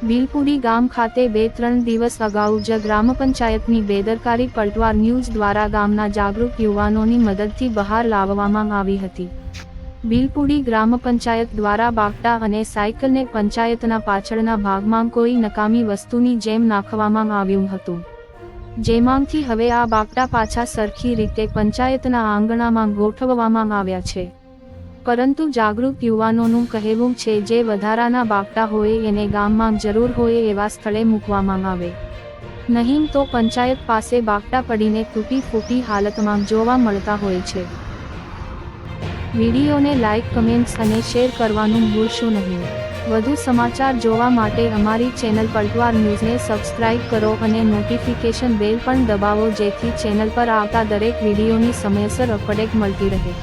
ભીલપુરી ગામ ખાતે બે ત્રણ દિવસ અગાઉ જ ગ્રામ પંચાયતની બેદરકારી પલટવાર ન્યૂઝ દ્વારા ગામના જાગૃત યુવાનોની મદદથી બહાર લાવવામાં આવી હતી. બિલપુડી ગ્રામ પંચાયત દ્વારા બાગટા અને સાયકલને પંચાયતના પાછળના ભાગમાં કોઈ નકામી વસ્તુની જેમ નાખવામાં આવ્યું હતું. જેમાંથી હવે આ બાગટા પાછા સરખી રીતે પંચાયતના આંગણામાં ગોઠવવામાં આવ્યા છે. પરંતુ જાગૃત યુવાનોનું કહેવું છે જે વધારાના બાગટા હોય એને ગામમાં જરૂર હોય એવા સ્થળે મૂકવામાં આવે. નહીં તો પંચાયત પાસે બાગટા પડીને તૂટી ફૂટી હાલતમાં જોવા મળતા હોય છે. વિડીયોને લાઇક કમેન્ટ્સ અને શેર કરવાનું ભૂલશો નહીં. વધુ સમાચાર જોવા માટે અમારી ચેનલ પલટવાર ન્યૂઝને સબસ્ક્રાઇબ કરો અને નોટિફિકેશન બેલ પણ દબાવો જેથી ચેનલ પર આવતા દરેક વિડીયોની સમયસર અપડેટ મળતી રહે.